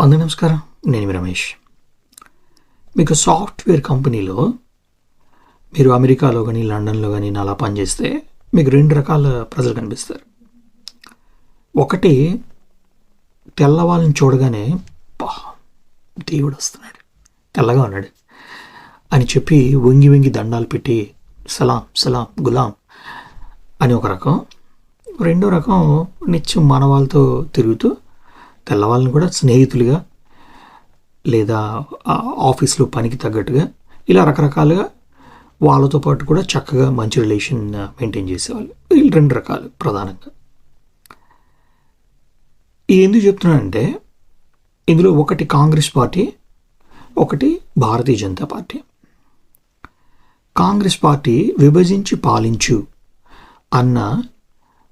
వంద నమస్కారం. నేను మీ రమేష్. మీకు సాఫ్ట్వేర్ కంపెనీలో మీరు అమెరికాలో కానీ లండన్లో కానీ అలా పనిచేస్తే మీకు రెండు రకాల ప్రజలు కనిపిస్తారు. ఒకటి తెల్లవాళ్ళని చూడగానే బా దేవుడు వస్తున్నాడు. తెల్లగా ఉన్నాడు. అని చెప్పి వంగి వంగి దండాలు పెట్టి సలాం సలాం గులాం అని ఒక రకం. రెండో రకం నిత్యం మన వాళ్ళతో తిరుగుతూ తెల్లవాళ్ళని కూడా స్నేహితులుగా లేదా ఆఫీస్లో పనికి తగ్గట్టుగా ఇలా రకరకాలుగా వాళ్ళతో పాటు కూడా చక్కగా మంచి రిలేషన్ మెయింటైన్ చేసేవాళ్ళు. వీళ్ళు రెండు రకాలు ప్రధానంగా. ఇది ఎందుకు చెప్తున్నానంటే ఇందులో ఒకటి కాంగ్రెస్ పార్టీ ఒకటి భారతీయ జనతా పార్టీ. కాంగ్రెస్ పార్టీ విభజించి పాలించు అన్న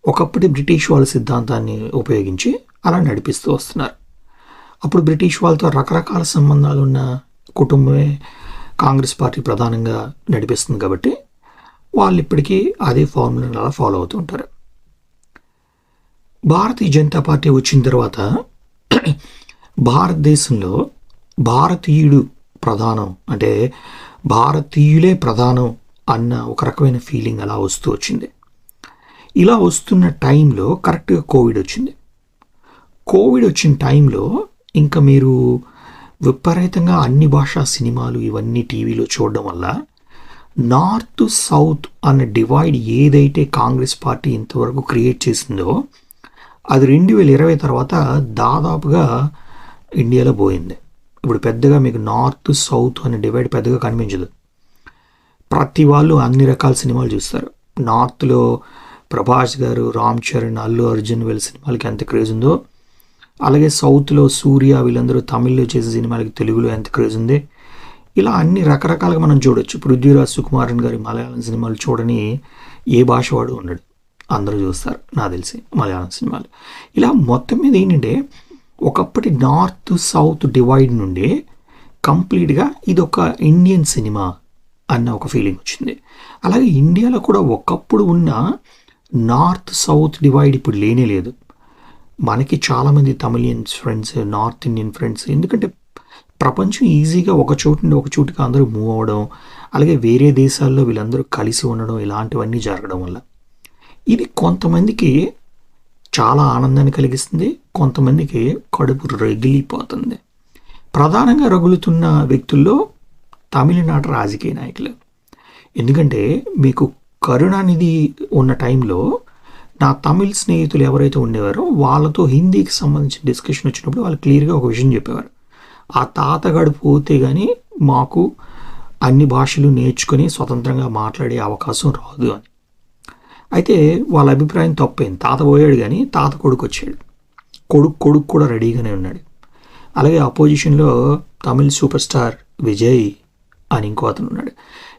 ఒకప్పటి బ్రిటిష్ వాళ్ళ సిద్ధాంతాన్ని ఉపయోగించి అలా నడిపిస్తూ వస్తున్నారు. అప్పుడు బ్రిటిష్ వాళ్ళతో రకరకాల సంబంధాలు ఉన్న కుటుంబమే కాంగ్రెస్ పార్టీ ప్రధానంగా నడిపిస్తుంది కాబట్టి వాళ్ళు ఇప్పటికీ అదే ఫార్ములాని అలా ఫాలో అవుతూ ఉంటారు. భారతీయ జనతా పార్టీ వచ్చిన తర్వాత భారతదేశంలో భారతీయుడు ప్రధానం అంటే భారతీయులే ప్రధానం అన్న ఒక రకమైన ఫీలింగ్ అలా వస్తూ వచ్చింది. ఇలా వస్తున్న టైంలో కరెక్ట్గా కోవిడ్ వచ్చింది. కోవిడ్ వచ్చిన టైంలో ఇంకా మీరు విపరీతంగా అన్ని భాషా సినిమాలు ఇవన్నీ టీవీలో చూడడం వల్ల నార్త్ సౌత్ అన్న డివైడ్ ఏదైతే కాంగ్రెస్ పార్టీ ఇంతవరకు క్రియేట్ చేసిందో అది రెండు వేల ఇరవై తర్వాత దాదాపుగా ఇండియాలో పోయింది. ఇప్పుడు పెద్దగా మీకు నార్త్ సౌత్ అనే డివైడ్ పెద్దగా కనిపించదు. ప్రతి వాళ్ళు అన్ని రకాల సినిమాలు చూస్తారు. నార్త్లో ప్రభాస్ గారు రామ్ చరణ్ అల్లు అర్జున్ వీళ్ళ సినిమాలకి ఎంత క్రేజ్ ఉందో అలాగే సౌత్లో సూర్య వీళ్ళందరూ తమిళ్ళో చేసే సినిమాలకి తెలుగులో ఎంత క్రేజ్ ఉంది? ఇలా అన్ని రకరకాలుగా మనం చూడొచ్చు. పృథ్వీరాజ్ సుకుమారన్ గారి మలయాళం సినిమాలు చూడని ఏ భాష వాడు ఉండడు. అందరూ చూస్తారు. నాకు తెలిసి మలయాళం సినిమాలు. ఇలా మొత్తం మీద ఏంటంటే ఒకప్పటి నార్త్ సౌత్ డివైడ్ నుండి కంప్లీట్గా ఇది ఒక ఇండియన్ సినిమా అన్న ఒక ఫీలింగ్ వచ్చింది. అలాగే ఇండియాలో కూడా ఒకప్పుడు ఉన్న నార్త్ సౌత్ డివైడ్ ఇప్పుడు లేనే లేదు. మనకి చాలామంది Tamilians friends north Indian friends ఎందుకంటే ప్రపంచం ఈజీగా ఒక చోటు నుండి ఒక చోటుకి అందరూ మూవ్ అవ్వడం అలాగే వేరే దేశాల్లో వీళ్ళందరూ కలిసి ఉండడం ఇలాంటివన్నీ జరగడం వల్ల. ఇది కొంతమందికి చాలా ఆనందాన్ని కలిగిస్తుంది కొంతమందికి కడుపు రగిలిపోతుంది. ప్రధానంగా రగులుతున్న వ్యక్తుల్లో తమిళనాడు రాజకీయ నాయకులు. ఎందుకంటే మీకు కరుణానిధి ఉన్న టైంలో నా తమిళ్ స్నేహితులు ఎవరైతే ఉండేవారో వాళ్ళతో హిందీకి సంబంధించిన డిస్కషన్ వచ్చినప్పుడు వాళ్ళు క్లియర్గా ఒక విషయం చెప్పేవారు. ఆ తాతగాడు పోతే కానీ మాకు అన్ని భాషలు నేర్చుకుని స్వతంత్రంగా మాట్లాడే అవకాశం రాదు అని. అయితే వాళ్ళ అభిప్రాయం తప్పైంది తాత పోయాడు కానీ తాత కొడుకు వచ్చాడు. కొడుకు కొడుకు కూడా రెడీగానే ఉన్నాడు. అలాగే అపోజిషన్లో తమిళ్ సూపర్ స్టార్ విజయ్ అని ఇంకో అతను ఉన్నాడు.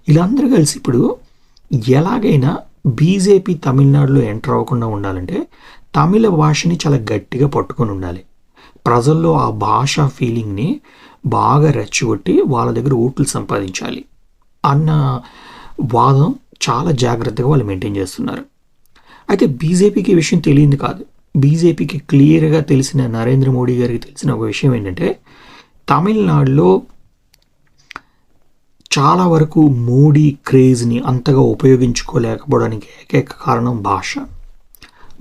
వీళ్ళందరూ కలిసి ఇప్పుడు ఎలాగైనా బీజేపీ తమిళనాడులో ఎంటర్ అవ్వకుండా ఉండాలంటే తమిళ భాషని చాలా గట్టిగా పట్టుకొని ఉండాలి. ప్రజల్లో ఆ భాష ఫీలింగ్ని బాగా రెచ్చగొట్టి వాళ్ళ దగ్గర ఓట్లు సంపాదించాలి అన్న వాదం చాలా జాగ్రత్తగా వాళ్ళు మెయింటైన్ చేస్తున్నారు. అయితే బీజేపీకి విషయం తెలియదు కాదు. బీజేపీకి క్లియర్గా తెలిసిన నరేంద్ర మోడీ గారికి తెలిసిన ఒక విషయం ఏంటంటే తమిళనాడులో చాలా వరకు మోడీ క్రేజ్ని అంతగా ఉపయోగించుకోలేకపోవడానికి ఏకైక కారణం భాష.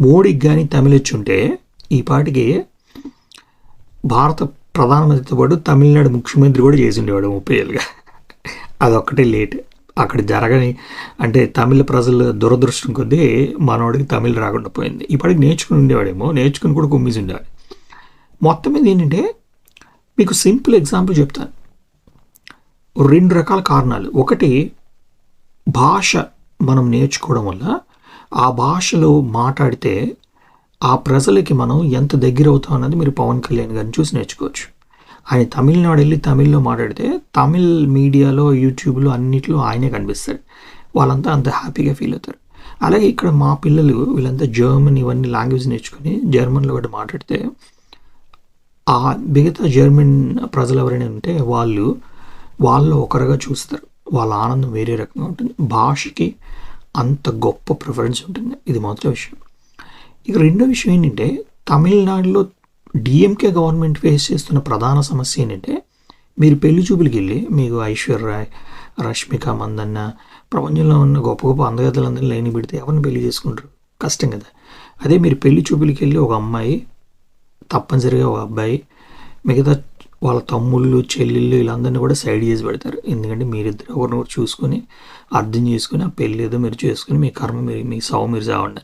మోడీకి కానీ తమిళొచ్చుంటే ఈ పాటికి భారత ప్రధానమంత్రితో పాటు తమిళనాడు ముఖ్యమంత్రి కూడా చేసి ఉండేవాడు ముప్పై ఏళ్ళుగా. అదొక్కటే లేట్. అక్కడ జరగని అంటే తమిళ ప్రజల దురదృష్టం కొద్దీ మనవాడికి తమిళ రాకుండా పోయింది. ఇప్పటికి నేర్చుకుని ఉండేవాడేమో నేర్చుకుని కూడా కుమ్మేసి ఉండేవాడు మొత్తం మీద ఏంటంటే మీకు సింపుల్ ఎగ్జాంపుల్ చెప్తాను. రెండు రకాల కారణాలు. ఒకటి భాష మనం నేర్చుకోవడం వల్ల ఆ భాషలో మాట్లాడితే ఆ ప్రజలకి మనం ఎంత దగ్గర అవుతాం అన్నది మీరు పవన్ కళ్యాణ్ గారిని చూసి నేర్చుకోవచ్చు. ఆయన తమిళనాడు వెళ్ళి తమిళ్ళో మాట్లాడితే తమిళ్ మీడియాలో యూట్యూబ్లో అన్నిట్లో ఆయనే కనిపిస్తాడు. వాళ్ళంతా అంత హ్యాపీగా ఫీల్ అవుతారు. అలాగే ఇక్కడ మా పిల్లలు వీళ్ళంతా జర్మన్ ఇవన్నీ లాంగ్వేజ్ నేర్చుకుని జర్మన్లో కూడా మాట్లాడితే ఆ మిగతా జర్మన్ ప్రజలు ఎవరైనా ఉంటే వాళ్ళు వాళ్ళు ఒకరుగా చూస్తారు. వాళ్ళ ఆనందం వేరే రకంగా ఉంటుంది. భాషకి అంత గొప్ప ప్రిఫరెన్స్ ఉంటుంది. ఇది మొదటి విషయం. ఇక రెండో విషయం ఏంటంటే తమిళనాడులో డిఎంకే గవర్నమెంట్ ఫేస్ చేస్తున్న ప్రధాన సమస్య ఏంటంటే మీరు పెళ్ళి చూపులకి వెళ్ళి మీకు ఐశ్వర్య రష్మిక మందన్న ప్రపంచంలో ఉన్న గొప్ప గొప్ప అందగతలందరినీ లైన్ పెడితే ఎవరిని పెళ్ళి చేసుకుంటారు? కష్టం కదా. అదే మీరు పెళ్ళి చూపులకి వెళ్ళి ఒక అమ్మాయి తప్పనిసరిగా ఒక అబ్బాయి మిగతా వాళ్ళ తమ్ముళ్ళు చెల్లెళ్ళు వీళ్ళందరినీ కూడా సైడ్ చేసి పెడతారు. ఎందుకంటే మీరిద్దరు ఒకరినొకరు చూసుకొని అర్థం చేసుకుని ఆ పెళ్ళి ఏదో మీరు చేసుకుని మీ కర్మ మీరు మీ సావు మీరు చావండి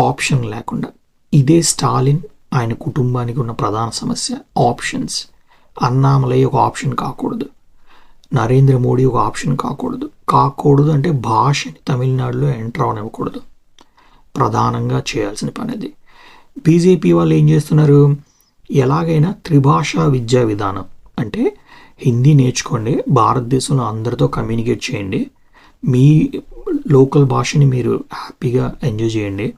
ఆప్షన్ లేకుండా. ఇదే స్టాలిన్ ఆయన కుటుంబానికి ఉన్న ప్రధాన సమస్య ఆప్షన్స్ అన్నామలై ఒక ఆప్షన్ కాకూడదు. నరేంద్ర మోడీ ఒక ఆప్షన్ కాకూడదు. కాకూడదు అంటే భాషని తమిళనాడులో ఎంటర్ అవనివ్వకూడదు. ప్రధానంగా చేయాల్సిన పని అది. బీజేపీ వాళ్ళు ఏం చేస్తున్నారు? ఎలాగైనా త్రిభాషా విద్యా విధానం. అంటే హిందీ నేర్చుకోండి భారతదేశంలో అందరితో కమ్యూనికేట్ చేయండి మీ లోకల్ భాషని మీరు హ్యాపీగా ఎంజాయ్ చేయండి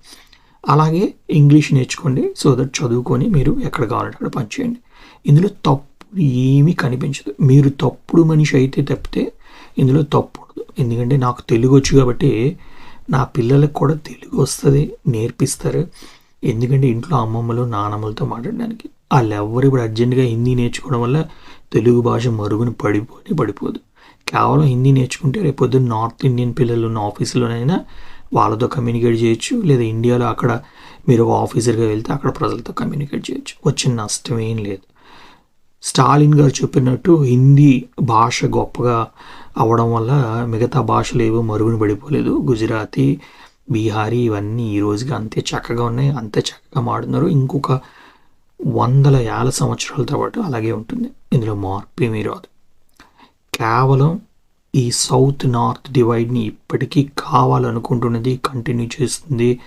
అలాగే ఇంగ్లీష్ నేర్చుకోండి సో దట్ చదువుకొని మీరు ఎక్కడ కావాలంటే అక్కడ పనిచేయండి ఇందులో తప్పు ఏమీ కనిపించదు. మీరు తప్పుడు మనిషి అయితే తప్పితే ఇందులో తప్పు ఎందుకంటే నాకు తెలుగు వచ్చు కాబట్టి నా పిల్లలకు కూడా తెలుగు వస్తుంది నేర్పిస్తారు. ఎందుకంటే ఇంట్లో అమ్మమ్మలు నానమ్మలతో మాట్లాడడానికి వాళ్ళెవ్వరు ఇప్పుడు అర్జెంటుగా హిందీ నేర్చుకోవడం వల్ల తెలుగు భాష మరుగున పడిపోయి పడిపోదు. కేవలం హిందీ నేర్చుకుంటే రేపొద్దున నార్త్ ఇండియన్ పిల్లలు ఉన్న ఆఫీసులోనైనా వాళ్ళతో కమ్యూనికేట్ చేయొచ్చు లేదా ఇండియాలో అక్కడ మీరు ఒక ఆఫీసర్గా వెళ్తే అక్కడ ప్రజలతో కమ్యూనికేట్ చేయొచ్చు. వచ్చిన నష్టం ఏం లేదు. స్టాలిన్ గారు చెప్పినట్టు హిందీ భాష గొప్పగా అవ్వడం వల్ల మిగతా భాషలు ఏవో మరుగున పడిపోలేదు. గుజరాతీ బీహారీ ఇవన్నీ ఈ రోజుకి అంతే చక్కగా ఉన్నాయి అంతే చక్కగా మాడుతున్నారు ఇంకొక వందల యాల సంవత్సరాలతో పాటు అలాగే ఉంటుంది. ఇందులో మార్పేమీ రాదు. కేవలం ఈ సౌత్ నార్త్ డివైడ్ని ఇప్పటికీ కావాలనుకుంటున్నది కంటిన్యూ చేస్తుంది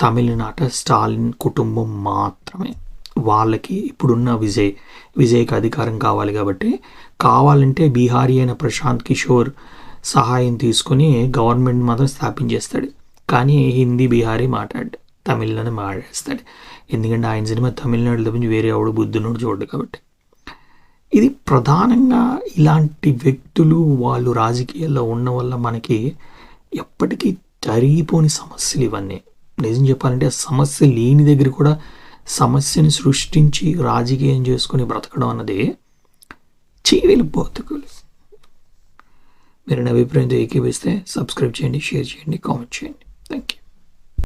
తమిళనాట స్టాలిన్ కుటుంబం మాత్రమే. వాళ్ళకి ఇప్పుడున్న విజయ్ విజయ్కి అధికారం కావాలి కాబట్టి కావాలంటే బీహారీ అయిన ప్రశాంత్ కిషోర్ సహాయం తీసుకొని గవర్నమెంట్ మాత్రం స్థాపించేస్తాడు. కానీ హిందీ బీహారీ మాట్లాడ్డాడు తమిళ్ళోనే మాడేస్తాడు ఎందుకంటే ఆయన సినిమా తమిళనాడు తప్పించి వేరే ఎవడు బుద్ధునోడు చూడడు కాబట్టి. ఇది ప్రధానంగా ఇలాంటి వ్యక్తులు వాళ్ళు రాజకీయాల్లో ఉన్న వల్ల మనకి ఎప్పటికీ జరిగిపోని సమస్యలు ఇవన్నీ. నిజం చెప్పాలంటే సమస్య లేని దగ్గర కూడా సమస్యని సృష్టించి రాజకీయం చేసుకొని బ్రతకడం అన్నది చీవిలి బతుకులు మీరు నా అభిప్రాయంతో ఏకీపిస్తే సబ్స్క్రైబ్ చేయండి షేర్ చేయండి కామెంట్ చేయండి. Thank you